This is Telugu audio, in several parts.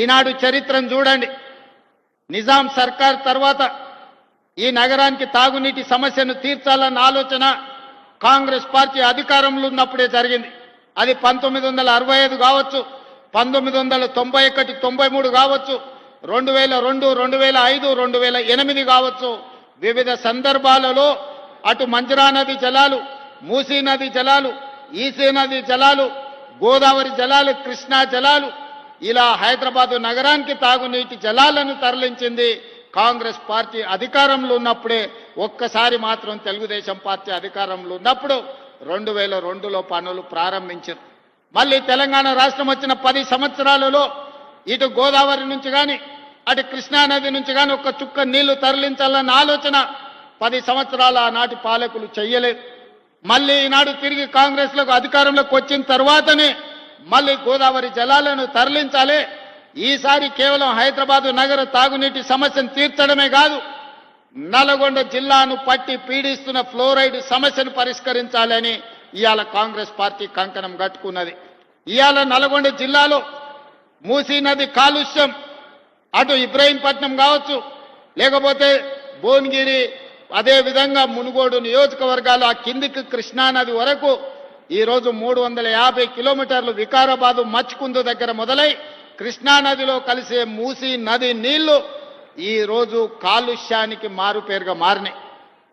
ఈనాడు చరిత్రను చూడండి. నిజాం సర్కార్ తర్వాత ఈ నగరానికి తాగునీటి సమస్యను తీర్చాలన్న ఆలోచన కాంగ్రెస్ పార్టీ అధికారంలో ఉన్నప్పుడే జరిగింది. అది పంతొమ్మిది వందల అరవై ఐదు కావచ్చు పంతొమ్మిది వందల తొంభై ఒకటి తొంభై మూడు కావచ్చు రెండు వేల రెండు రెండు వేల ఐదు రెండు వేల ఎనిమిది కావచ్చు. వివిధ సందర్భాలలో అటు మంజరా నది జలాలు మూసీ నది జలాలు ఈసీ నది జలాలు గోదావరి జలాలు కృష్ణా జలాలు ఇలా హైదరాబాదు నగరానికి తాగునీటి జలాలను తరలించింది కాంగ్రెస్ పార్టీ అధికారంలో ఉన్నప్పుడే ఒక్కసారి మాత్రం తెలుగుదేశం పార్టీ అధికారంలో ఉన్నప్పుడు రెండు వేల రెండులో పనులు ప్రారంభించారు. మళ్ళీ తెలంగాణ రాష్ట్రం వచ్చిన పది సంవత్సరాలలో ఇటు గోదావరి నుంచి కానీ అటు కృష్ణా నది నుంచి కానీ ఒక్క చుక్క నీళ్ళు తరలించాలన్న ఆలోచన పది సంవత్సరాల ఆనాటి పాలకులు చెయ్యలేదు. మళ్ళీ ఈనాడు తిరిగి కాంగ్రెస్లకు అధికారంలోకి వచ్చిన తర్వాతనే మళ్ళీ గోదావరి జలాలను తరలించాలి. ఈసారి కేవలం హైదరాబాదు నగర తాగునీటి సమస్యను తీర్చడమే కాదు నల్గొండ జిల్లాను పట్టి పీడిస్తున్న ఫ్లోరైడ్ సమస్యను పరిష్కరించాలని ఇవాళ కాంగ్రెస్ పార్టీ కంకణం కట్టుకున్నది. ఇవాళ నల్గొండ జిల్లాలో మూసీ నది కాలుష్యం అటు ఇబ్రహీంపట్నం కావచ్చు లేకపోతే భువనగిరి అదే విధంగా మునుగోడు నియోజకవర్గాలు ఆ కిందికి కృష్ణానది వరకు ఈరోజు మూడు వందల యాభై కిలోమీటర్లు వికారాబాదు మచ్కుందు దగ్గర మొదలై కృష్ణానదిలో కలిసే మూసీ నది నీళ్ళు ఈరోజు కాలుష్యానికి మారుపేరుగా మారినాయి.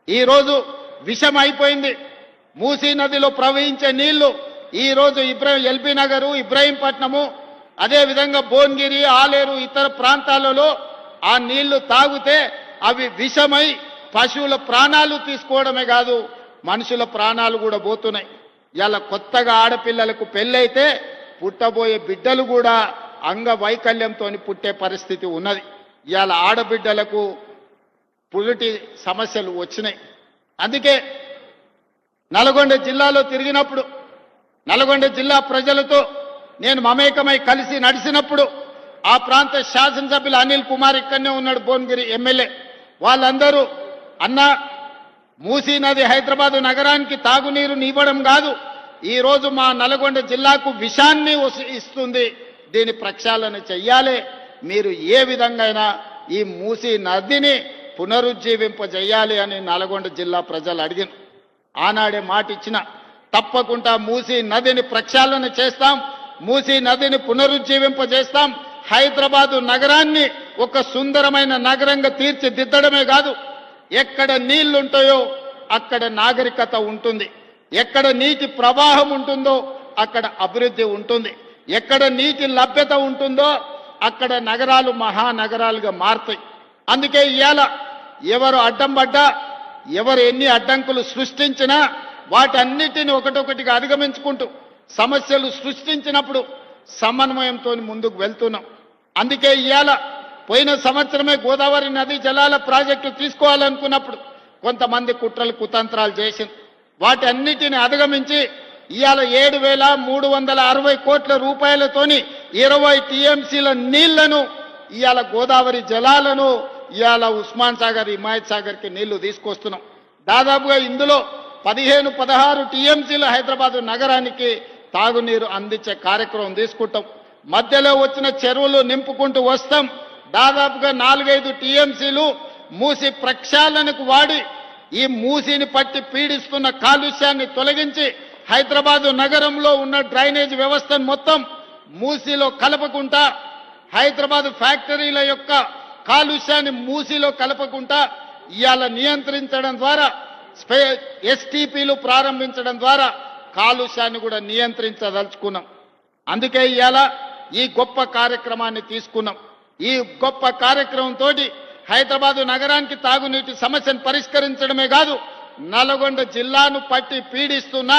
ఈరోజు విషం అయిపోయింది. మూసీ నదిలో ప్రవహించే నీళ్ళు ఈరోజు రోజు ఇబ్రాహిం ఎల్బీ నగరు ఇబ్రాహీంపట్నము అదేవిధంగా భువనగిరి ఆలేరు ఇతర ప్రాంతాలలో ఆ నీళ్ళు తాగితే అవి విషమై పశువుల ప్రాణాలు తీసుకోవడమే కాదు మనుషుల ప్రాణాలు కూడా పోతున్నాయి. ఇలా కొత్తగా ఆడపిల్లలకు పెళ్ళైతే పుట్టబోయే బిడ్డలు కూడా అంగవైకల్యంతో పుట్టే పరిస్థితి ఉన్నది. ఇవాళ ఆడబిడ్డలకు పులిటి సమస్యలు వచ్చినాయి. అందుకే నల్గొండ జిల్లాలో తిరిగినప్పుడు నల్గొండ జిల్లా ప్రజలతో నేను మమేకమై కలిసి నడిచినప్పుడు ఆ ప్రాంత శాసనసభ్యులు అనిల్ కుమార్ ఇక్కడనే ఉన్నాడు భువనగిరి ఎమ్మెల్యే. వాళ్ళందరూ అన్న మూసీ నది హైదరాబాదు నగరానికి తాగునీరు ఇవ్వడం కాదు. ఈ రోజు మా నల్గొండ జిల్లాకు విషాన్ని ఇస్తుంది. దీని ప్రక్షాళన చెయ్యాలి. మీరు ఏ విధంగా ఈ మూసీ నదిని పునరుజ్జీవింపజేయాలి అని నల్గొండ జిల్లా ప్రజలు అడిగిన ఆనాడే మాట ఇచ్చిన తప్పకుండా మూసీ నదిని ప్రక్షాళన చేస్తాం. మూసీ నదిని పునరుజ్జీవింపజేస్తాం. హైదరాబాదు నగరాన్ని ఒక సుందరమైన నగరంగా తీర్చిదిద్దడమే కాదు. ఎక్కడ నీళ్ళుంటాయో అక్కడ నాగరికత ఉంటుంది. ఎక్కడ నీటి ప్రవాహం ఉంటుందో అక్కడ అభివృద్ధి ఉంటుంది. ఎక్కడ నీటి లభ్యత ఉంటుందో అక్కడ నగరాలు మహానగరాలుగా మారుతాయి. అందుకే ఇవాళ ఎవరు అడ్డం పడ్డా ఎవరు ఎన్ని అడ్డంకులు సృష్టించినా వాటన్నిటిని ఒకటొకటిగా అధిగమించుకుంటూ సమస్యలు సృష్టించినప్పుడు సమన్వయంతో ముందుకు వెళ్తున్నాం. అందుకే ఇవాళ పోయిన సంవత్సరమే గోదావరి నదీ జలాల ప్రాజెక్టు తీసుకోవాలనుకున్నప్పుడు కొంతమంది కుట్రలు కుతంత్రాలు చేసింది వాటి అన్నిటిని అధిగమించి ఇవాళ ఏడు వేల మూడు వందల అరవై కోట్ల రూపాయలతోని ఇరవై టీఎంసీల నీళ్ళను ఇవాళ గోదావరి జలాలను ఇవాళ ఉస్మాన్ సాగర్ హిమాయత్ సాగర్కి నీళ్ళు తీసుకొస్తున్నాం. దాదాపుగా ఇందులో పదిహేను పదహారు టీఎంసీలు హైదరాబాద్ నగరానికి తాగునీరు అందించే కార్యక్రమం తీసుకుంటాం. మధ్యలో వచ్చిన చెరువులు నింపుకుంటూ వస్తాం. దాదాపుగా నాలుగైదు టీఎంసీలు మూసి ప్రక్షాళనకు వాడి ఈ మూసిని పట్టి పీడిస్తున్న కాలుష్యాన్ని తొలగించి హైదరాబాదు నగరంలో ఉన్న డ్రైనేజ్ వ్యవస్థను మొత్తం మూసిలో కలపకుండా హైదరాబాద్ ఫ్యాక్టరీల యొక్క కాలుష్యాన్ని మూసిలో కలపకుండా ఇవాళ నియంత్రించడం ద్వారా స్పే ఎస్టీపీలు ప్రారంభించడం ద్వారా కాలుష్యాన్ని కూడా నియంత్రించదలుచుకున్నాం. అందుకే ఇవాళ ఈ గొప్ప కార్యక్రమాన్ని తీసుకున్నాం. ఈ గొప్ప కార్యక్రమంతో హైదరాబాదు నగరానికి తాగునీటి సమస్యను పరిష్కరించడమే కాదు నల్గొండ జిల్లాను పట్టి పీడిస్తున్న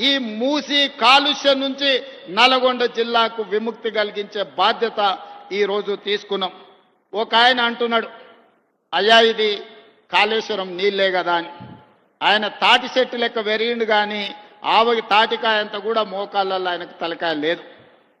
ఈ మూసి కాలుష్యం నుంచి నల్గొండ జిల్లాకు విముక్తి కలిగించే బాధ్యత ఈరోజు తీసుకున్నాం. ఒక ఆయన అంటున్నాడు అయ్యా ఇది కాళేశ్వరం నీళ్ళే కదా అని. ఆయన తాటి చెట్టు లెక్క వెరిగిండు కానీ ఆవకి తాటికాయంత కూడా మోకాళ్ళల్లో ఆయనకు తలకాయ లేదు.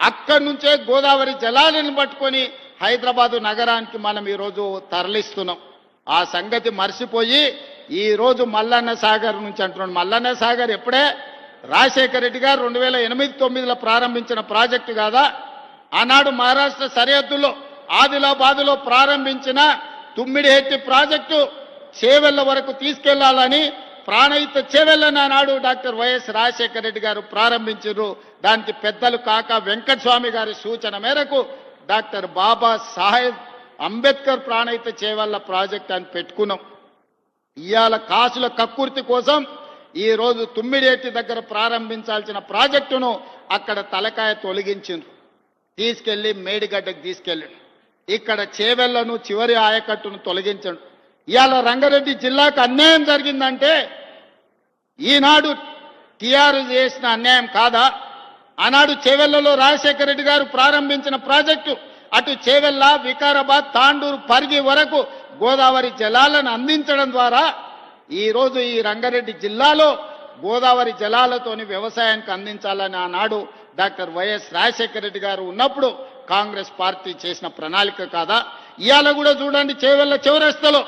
అక్కడి నుంచే గోదావరి జలాలను పట్టుకొని హైదరాబాదు నగరానికి మనం ఈరోజు తరలిస్తున్నాం. ఆ సంగతి మర్చిపోయి ఈరోజు మల్లన్న సాగర్ నుంచి అంటున్నాడు. మల్లన్న సాగర్ ఎప్పుడే? రాజశేఖర రెడ్డి గారు రెండు వేల ఎనిమిది తొమ్మిదిలో ప్రారంభించిన ప్రాజెక్టు కాదా? ఆనాడు మహారాష్ట్ర సరిహద్దులో ఆదిలాబాదులో ప్రారంభించిన తుమ్మిడిహెట్టి ప్రాజెక్టు చేవెళ్ళ వరకు తీసుకెళ్ళాలని ప్రాణహిత చేవెళ్ళని ఆనాడు డాక్టర్ వైఎస్ రాజశేఖర రెడ్డి గారు ప్రారంభించారు. దానికి పెద్దలు కాక వెంకటస్వామి గారి సూచన మేరకు డాక్టర్ బాబా సాహెబ్ అంబేద్కర్ ప్రాణహిత చేవెళ్ళ ప్రాజెక్ట్ అని పెట్టుకున్నాం. ఇవాళ కాసుల కక్కుర్తి కోసం ఈ రోజు తుమ్మిడేటి దగ్గర ప్రారంభించాల్సిన ప్రాజెక్టును అక్కడ తలకాయ తొలగించిండ్రు. తీసుకెళ్ళి మేడిగడ్డకు తీసుకెళ్ళాడు ఇక్కడ చేవెళ్ళను చివరి ఆయకట్టును తొలగించండు. ఇవాళ రంగారెడ్డి జిల్లాకు అన్యాయం జరిగిందంటే ఈనాడు టీఆర్ఎస్ చేసిన అన్యాయం కాదా? ఆనాడు చేవెళ్ళలో రాజశేఖర రెడ్డి గారు ప్రారంభించిన ప్రాజెక్టు అటు చేవెళ్ళ వికారాబాద్ తాండూరు పరిగి వరకు గోదావరి జలాలను అందించడం ద్వారా ఈరోజు ఈ రంగారెడ్డి జిల్లాలో గోదావరి జలాలతోని వ్యవసాయానికి అందించాలని ఆనాడు డాక్టర్ వైఎస్ రాజశేఖర రెడ్డి గారు ఉన్నప్పుడు కాంగ్రెస్ పార్టీ చేసిన ప్రణాళిక కాదా? ఇవాళ కూడా చూడండి చేవెళ్ళ చివరస్తలో.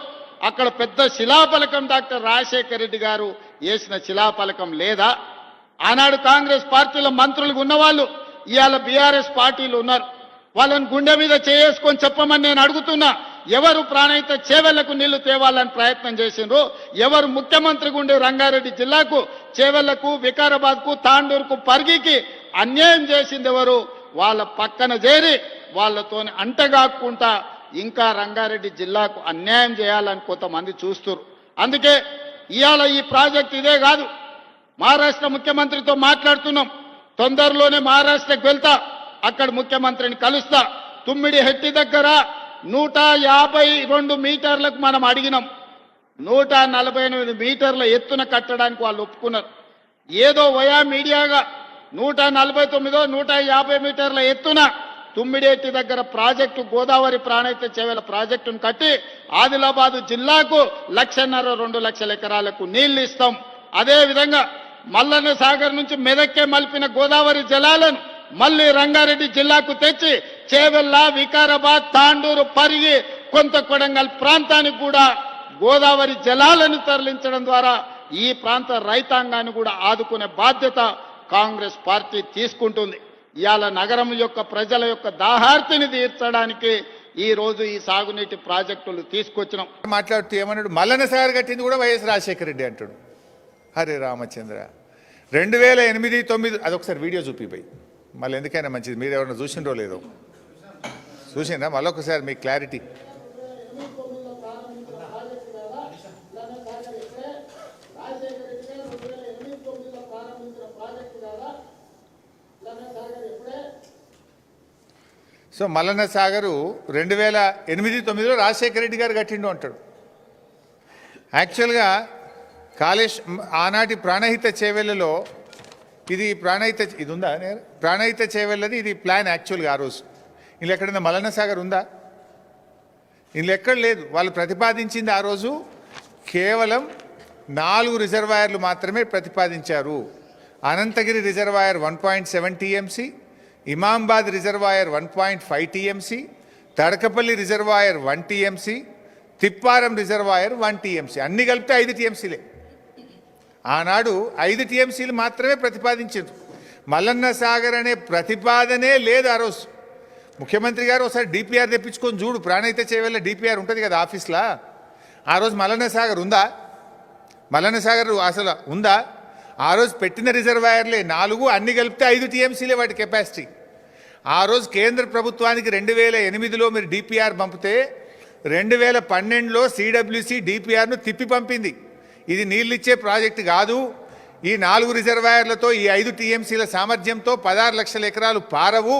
అక్కడ పెద్ద శిలాఫలకం డాక్టర్ రాజశేఖర రెడ్డి గారు వేసిన శిలాఫలకం లేదా? ఆనాడు కాంగ్రెస్ పార్టీలో మంత్రులుగా ఉన్నవాళ్ళు ఇవాళ బీఆర్ఎస్ పార్టీలు ఉన్నారు. వాళ్ళని గుండె మీద చేసుకొని చెప్పమని నేను అడుగుతున్నా. ఎవరు ప్రాణహిత చేవెళ్ళకు నీళ్ళు తేవాలని ప్రయత్నం చేసిండ్రు? ఎవరు ముఖ్యమంత్రి గుండే రంగారెడ్డి జిల్లాకు చేవెళ్ళకు వికారాబాద్కు తాండూరుకు పరిగికి అన్యాయం చేసింది ఎవరు? వాళ్ళ పక్కన చేరి వాళ్ళతో అంటగాక్కుంటా ఇంకా రంగారెడ్డి జిల్లాకు అన్యాయం చేయాలని కొంతమంది చూస్తున్నారు. అందుకే ఇవాళ ఈ ప్రాజెక్ట్ ఇదే కాదు. మహారాష్ట్ర ముఖ్యమంత్రితో మాట్లాడుతున్నాం. తొందరలోనే మహారాష్ట్రకు వెళ్తా. అక్కడ ముఖ్యమంత్రిని కలుస్తా. తుమ్మిడి హెట్టి దగ్గర నూట యాభై రెండు మీటర్లకు మనం అడిగినాం. నూట నలభై ఎనిమిది మీటర్ల ఎత్తున కట్టడానికి వాళ్ళు ఒప్పుకున్నారు. ఏదో వయా మీడియాగా నూట నలభై తొమ్మిదో నూట యాభై మీటర్ల ఎత్తున తుమ్మిడేటి దగ్గర ప్రాజెక్టు గోదావరి ప్రాణైత చేవల ప్రాజెక్టును కట్టి ఆదిలాబాదు జిల్లాకు లక్షన్నర రెండు లక్షల ఎకరాలకు నీళ్ళు ఇస్తాం. అదేవిధంగా మల్లన్న సాగర్ నుంచి మెదక్కే మలిపిన గోదావరి జలాలను మళ్ళీ రంగారెడ్డి జిల్లాకు తెచ్చి చేవెళ్ళ వికారాబాద్ తాండూరు పరిగి కొంత కొడంగల్ ప్రాంతానికి కూడా గోదావరి జలాలను తరలించడం ద్వారా ఈ ప్రాంత రైతాంగాన్ని కూడా ఆదుకునే బాధ్యత కాంగ్రెస్ పార్టీ తీసుకుంటుంది. ఇవాళ నగరం యొక్క ప్రజల యొక్క దాహార్తిని తీర్చడానికి ఈ రోజు ఈ సాగునీటి ప్రాజెక్టులు తీసుకొచ్చినాం. మాట్లాడుతూ ఏమన్నాడు? మల్లన సాగర్ కట్టింది కూడా వైఎస్ రాజశేఖర రెడ్డి అంటాడు హరే రామచంద్ర. రెండు వేల ఎనిమిది తొమ్మిది అదొకసారి వీడియో చూపిపోయి మళ్ళీ ఎందుకైనా మంచిది. మీరు ఎవరైనా చూసిండ్రో లేదో? చూసిందా మళ్ళీ ఒకసారి మీ క్లారిటీ. సో మల్లన్న సాగరు రెండు వేల ఎనిమిది తొమ్మిదిలో రాజశేఖర రెడ్డి గారు కట్టిండు అంటాడు. యాక్చువల్గా కాళేశ్ ఆనాటి ప్రాణహిత చేవెళ్ళలో ఇది ప్రాణహిత ఇది ఉందా? ప్రాణహిత చేవెళ్ళది ఇది ప్లాన్ యాక్చువల్గా ఆ రోజు. ఇందులో ఎక్కడైనా మల్లన్న సాగర్ ఉందా? ఇందులో ఎక్కడ లేదు. వాళ్ళు ప్రతిపాదించింది ఆ రోజు కేవలం నాలుగు రిజర్వాయర్లు మాత్రమే ప్రతిపాదించారు. Anantagiri reservoir one point seven TMC Imambad reservoir one point five TMC Tadakapalli reservoir one TMC Tipparam reservoir one TMC. అన్ని కలిపితే ఐదు టీఎంసీలే. ఆనాడు ఐదు టీఎంసీలు మాత్రమే ప్రతిపాదించారు. మల్లన్న సాగర్ అనే ప్రతిపాదనే లేదు ఆ రోజు. ముఖ్యమంత్రి గారు ఒకసారి డిపిఆర్ తెప్పించుకొని చూడు ప్రాణైతే చేయవల్ల డిపిఆర్ ఉంటుంది కదా ఆఫీస్లో? ఆ రోజు మల్లన్న సాగర్ ఉందా? మల్లన్న సాగర్ అసలు ఉందా? ఆ రోజు పెట్టిన రిజర్వాయర్లే నాలుగు అన్ని కలిపితే ఐదు టీఎంసీలే వాటి కెపాసిటీ. ఆ రోజు కేంద్ర ప్రభుత్వానికి రెండు వేల ఎనిమిదిలో మీరు డిపిఆర్ పంపితే రెండు వేల పన్నెండులో సిడబ్ల్యూసి డిపిఆర్ను తిప్పి పంపింది. ఇది నీళ్ళిచ్చే ప్రాజెక్టు కాదు. ఈ నాలుగు రిజర్వాయర్లతో ఈ ఐదు టీఎంసీల సామర్థ్యంతో పదహారు లక్షల ఎకరాలు పారవు.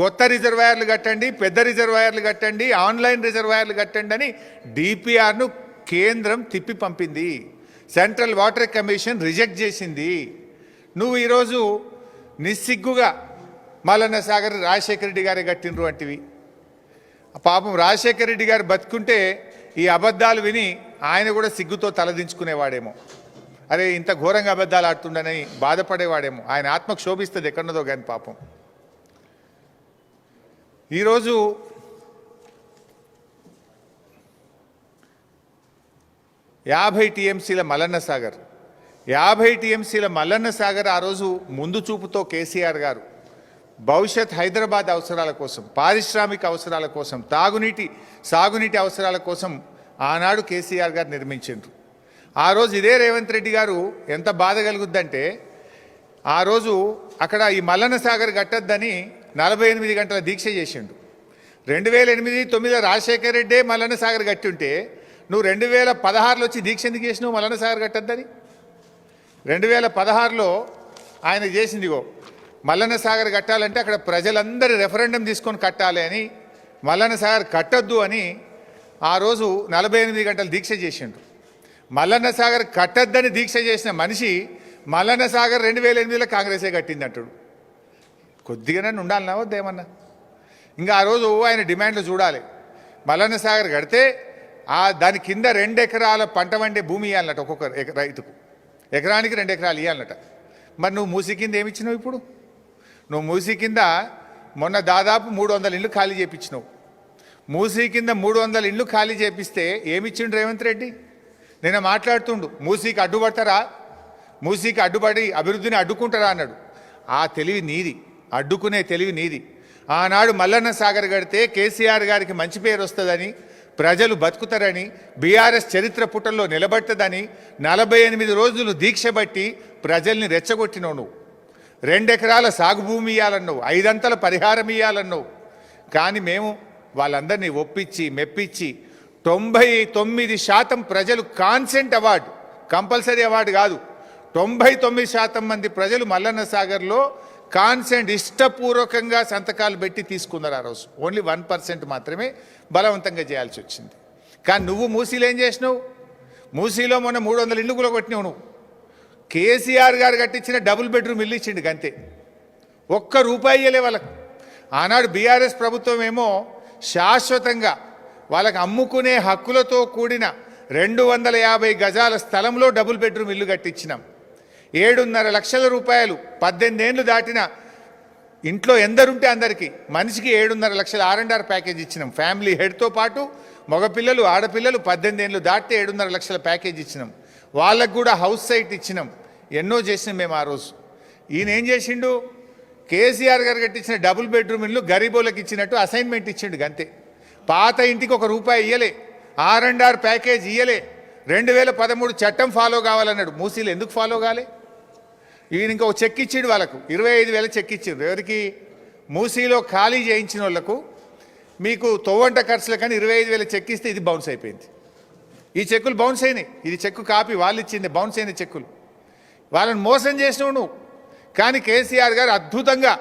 కొత్త రిజర్వాయర్లు కట్టండి పెద్ద రిజర్వాయర్లు కట్టండి ఆన్లైన్ రిజర్వాయర్లు కట్టండి అని డిపిఆర్ను కేంద్రం తిప్పి పంపింది. సెంట్రల్ వాటర్ కమిషన్ రిజెక్ట్ చేసింది. నువ్వు ఈరోజు నిస్సిగ్గుగా మల్లన్న సాగర్ రాజశేఖర రెడ్డి గారే కట్టినరు వంటివి పాపం రాజశేఖర రెడ్డి గారు బతుకుంటే ఈ అబద్ధాలు విని ఆయన కూడా సిగ్గుతో తలదించుకునేవాడేమో. అరే ఇంత ఘోరంగా అబద్ధాలు ఆడుతుండని బాధపడేవాడేమో. ఆయన ఆత్మ క్షోభిస్తుంది ఎక్కడున్నదో కానీ పాపం. ఈరోజు యాభై టీఎంసీల మల్లన్న సాగర్ యాభై టీఎంసీల మల్లన్న సాగర్ ఆ రోజు ముందు చూపుతో కేసీఆర్ గారు భవిష్యత్ హైదరాబాద్ అవసరాల కోసం పారిశ్రామిక అవసరాల కోసం తాగునీటి సాగునీటి అవసరాల కోసం ఆనాడు కేసీఆర్ గారు నిర్మించిండ్రు. ఆ రోజు ఇదే రేవంత్ రెడ్డి గారు ఎంత బాధ కలుగుద్దంటే ఆ రోజు అక్కడ ఈ మల్లన్న సాగర్ కట్టద్దని నలభై ఎనిమిది గంటల దీక్ష చేసిండు. రెండు వేల ఎనిమిది తొమ్మిదిలో రాజశేఖర రెడ్డే మల్లన్న సాగర్ కట్టి ఉంటే నువ్వు రెండు వేల పదహారులో వచ్చి దీక్ష ఎందుకు చేసినావు? మల్లన్న సాగర్ కట్టద్దని. రెండు వేల పదహారులో ఆయన చేసిందిగో మల్లన్నసాగర్ మల్లన్న సాగర్ కట్టాలంటే అక్కడ ప్రజలందరి రెఫరెండం తీసుకొని కట్టాలి అని మల్లన్న సాగర్ కట్టొద్దు అని ఆ రోజు నలభై ఎనిమిది గంటలు దీక్ష చేసిండు మల్లన్న సాగర్ కట్టద్దని దీక్ష చేసిన మనిషి మల్లన్న సాగర్ రెండు వేల ఎనిమిదిలో కాంగ్రెసే కట్టింది అంటాడు కొద్దిగానే ఉండాలన్నా వద్దేమన్నా ఇంకా ఆ రోజు ఆయన డిమాండ్లు చూడాలి. మల్లన్న సాగర్ కడితే దాని కింద రెండు ఎకరాల పంట వండే భూమి ఇవ్వాలన్నట ఒక్కొక్క ఎక- రైతుకు. ఎకరానికి రెండు ఎకరాలు ఇవ్వాలన్నట మరి నువ్వు మూసి కింద ఏమిచ్చినావు ఇప్పుడు? నువ్వు మూసి కింద మొన్న దాదాపు మూడు వందల ఇళ్ళు ఖాళీ చేయించినావు మూసీ కింద మూడు వందల ఇళ్ళు ఖాళీ చేపిస్తే ఏమిచ్చిండు రేవంత్ రెడ్డి? నిన్న మాట్లాడుతుండు మూసీకి అడ్డుపడతారా? మూసీకి అడ్డుపడి అభివృద్ధిని అడ్డుకుంటారా అన్నాడు. ఆ తెలివి నీది అడ్డుకునే తెలివి నీది. ఆనాడు మల్లన్న సాగర్ గడితే కేసీఆర్ గారికి మంచి పేరు వస్తుందని ప్రజలు బతుకుతారని బీఆర్ఎస్ చరిత్ర పుటల్లో నిలబడుతుందని నలభై ఎనిమిది రోజులు దీక్ష బట్టి ప్రజల్ని రెచ్చగొట్టినావు నువ్వు రెండెకరాల సాగు భూమి ఇవ్వాలన్నావు ఐదంతల పరిహారం ఇవ్వాలన్నావు కానీ మేము వాళ్ళందరినీ ఒప్పించి మెప్పించి తొంభై తొమ్మిది శాతం ప్రజలు కాన్సెంట్ అవార్డు కంపల్సరీ అవార్డు కాదు తొంభై తొమ్మిది శాతం మంది ప్రజలు మల్లన్న సాగర్లో కాన్సెంట్ ఇష్టపూర్వకంగా సంతకాలు పెట్టి తీసుకున్నారు ఆ రోజు. ఓన్లీ వన్ పర్సెంట్ మాత్రమే బలవంతంగా చేయాల్సి వచ్చింది. కానీ నువ్వు మూసీలో ఏం చేసినావు? మూసీలో మొన్న మూడు వందల ఇల్లు కూడా కొట్టినావు నువ్వు. కేసీఆర్ గారు కట్టించిన డబుల్ బెడ్రూమ్ ఇల్లు ఇచ్చిండు గంతే. ఒక్క రూపాయి ఇయ్యలే వాళ్ళకు. ఆనాడు బీఆర్ఎస్ ప్రభుత్వం ఏమో శాశ్వతంగా వాళ్ళకి అమ్ముకునే హక్కులతో కూడిన రెండు వందల యాభై గజాల స్థలంలో డబుల్ బెడ్రూమ్ ఇల్లు కట్టించినాం. ఏడున్నర లక్షల రూపాయలు పద్దెనిమిది ఏళ్ళు దాటిన ఇంట్లో ఎందరుంటే అందరికీ మనిషికి ఏడున్నర లక్షల ఆర్ అండ్ ఆర్ ప్యాకేజ్ ఇచ్చినాం. ఫ్యామిలీ హెడ్తో పాటు మగపిల్లలు ఆడపిల్లలు పద్దెనిమిది ఏళ్ళు దాటితే ఏడున్నర లక్షల ప్యాకేజ్ ఇచ్చినాం. వాళ్ళకు కూడా హౌస్ సైట్ ఇచ్చినాం. ఎన్నో చేసినాం మేము ఆ రోజు. ఈయన ఏం చేసిండు? కేసీఆర్ గారు కట్టించిన డబుల్ బెడ్రూమ్ ఇల్లు గరీబోళ్ళకి ఇచ్చినట్టు అసైన్మెంట్ ఇచ్చిండు గంతే. పాత ఇంటికి ఒక రూపాయి ఇయ్యలే. ఆర్ అండ్ ఆర్ ప్యాకేజ్ ఇయ్యలే. రెండు వేల పదమూడు చట్టం ఫాలో కావాలన్నాడు. మూసీలు ఎందుకు ఫాలో కాలే? ఈయన ఇంకొక ఒక చెక్ ఇచ్చిండు వాళ్ళకు. ఇరవై ఐదు వేల చెక్ ఇచ్చిండ్రు ఎవరికి? మూసీలో ఖాళీ చేయించిన వాళ్ళకు. మీకు తొవ్వంట ఖర్చుల కానీ ఇరవై ఐదు వేల చెక్ ఇస్తే ఇది బౌన్స్ అయిపోయింది. ఈ చెక్కులు బౌన్స్ అయినాయి. ఇది చెక్కు కాపీ వాళ్ళు ఇచ్చింది బౌన్స్ అయిన చెక్కులు. వాళ్ళని మోసం చేసినావు నువ్వు. కానీ కేసీఆర్ గారు అద్భుతంగా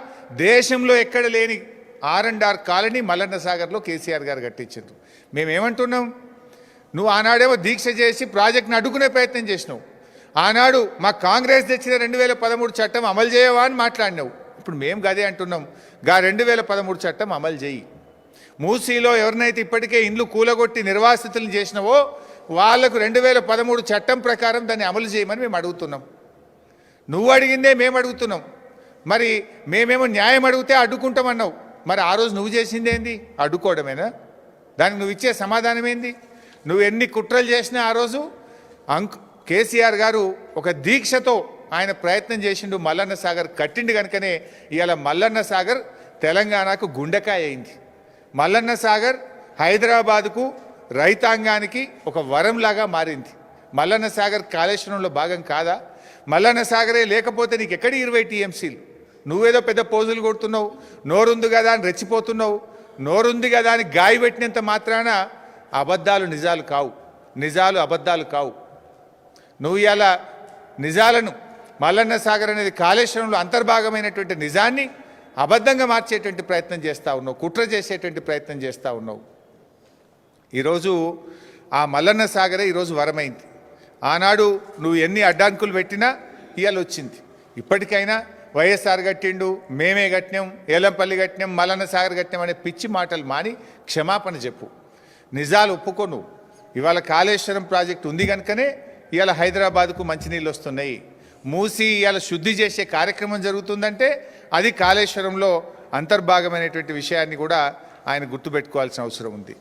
దేశంలో ఎక్కడ లేని R and R colony Mallanna సాగర్లో కేసీఆర్ గారు కట్టించారు మేమేమంటున్నాం? నువ్వు ఆనాడేమో దీక్ష చేసి ప్రాజెక్ట్ని అడ్డుకునే ప్రయత్నం చేసినావు. ఆనాడు మా కాంగ్రెస్ తెచ్చిన రెండు వేల పదమూడు చట్టం అమలు చేయవా అని మాట్లాడినావు. ఇప్పుడు మేము గదే అంటున్నాం. గా రెండు వేల పదమూడు చట్టం అమలు చేయి. మూసీలో ఎవరినైతే ఇప్పటికే ఇండ్లు కూలగొట్టి నిర్వాసితులను చేసినవో వాళ్ళకు రెండు వేల పదమూడు చట్టం ప్రకారం దాన్ని అమలు చేయమని మేము అడుగుతున్నాం. నువ్వు అడిగిందే మేము అడుగుతున్నాం. మరి మేమేమో న్యాయం అడిగితే అడ్డుకుంటామన్నావు. మరి ఆ రోజు నువ్వు చేసిందేంది అడ్డుకోవడమేనా? దానికి నువ్వు ఇచ్చే సమాధానం ఏంది? నువ్వు ఎన్ని కుట్రలు చేసినా ఆ రోజు అంక్ కేసీఆర్ గారు ఒక దీక్షతో ఆయన ప్రయత్నం చేసిండు మల్లన్న సాగర్ కట్టిండు కనుకనే ఇవాళ మల్లన్న సాగర్ తెలంగాణకు గుండెకాయ అయింది. మల్లన్న సాగర్ హైదరాబాదుకు రైతాంగానికి ఒక వరంలాగా మారింది. మల్లన్న సాగర్ కాళేశ్వరంలో భాగం కాదా? మల్లన్న సాగరే లేకపోతే నీకు ఎక్కడి ఇరవై టీఎంసీలు? నువ్వేదో పెద్ద పోజులు కొడుతున్నావు నోరుంది కదా అని రెచ్చిపోతున్నావు నోరుంది కదా అని గాయ పెట్టినంత మాత్రాన అబద్ధాలు నిజాలు కావు. నిజాలు అబద్ధాలు కావు. నువ్వు ఇవాళ నిజాలను మల్లన్న సాగర్ అనేది కాళేశ్వరంలో అంతర్భాగమైనటువంటి నిజాన్ని అబద్ధంగా మార్చేటువంటి ప్రయత్నం చేస్తూ ఉన్నావు కుట్ర చేసేటువంటి ప్రయత్నం చేస్తూ ఉన్నావు. ఈరోజు ఆ మల్లన్న సాగరే ఈరోజు వరమైంది. ఆనాడు నువ్వు ఎన్ని అడ్డంకులు పెట్టినా ఇవాళ వచ్చింది. ఇప్పటికైనా వైఎస్ఆర్ కట్టిండు మేమే కట్టినాం ఏలంపల్లి కట్టినాం మల్లన్న సాగర్ కట్టినాం అనే పిచ్చి మాటలు మాని క్షమాపణ చెప్పు. నిజాలు ఒప్పుకోను ఇవాళ కాళేశ్వరం ప్రాజెక్టు ఉంది కనుకనే ఇవాళ హైదరాబాద్కు మంచినీళ్ళు వస్తున్నాయి. మూసి ఇవాళ శుద్ధి చేసే కార్యక్రమం జరుగుతుందంటే అది కాళేశ్వరంలో అంతర్భాగమైనటువంటి విషయాన్ని కూడా ఆయన గుర్తుపెట్టుకోవాల్సిన అవసరం ఉంది.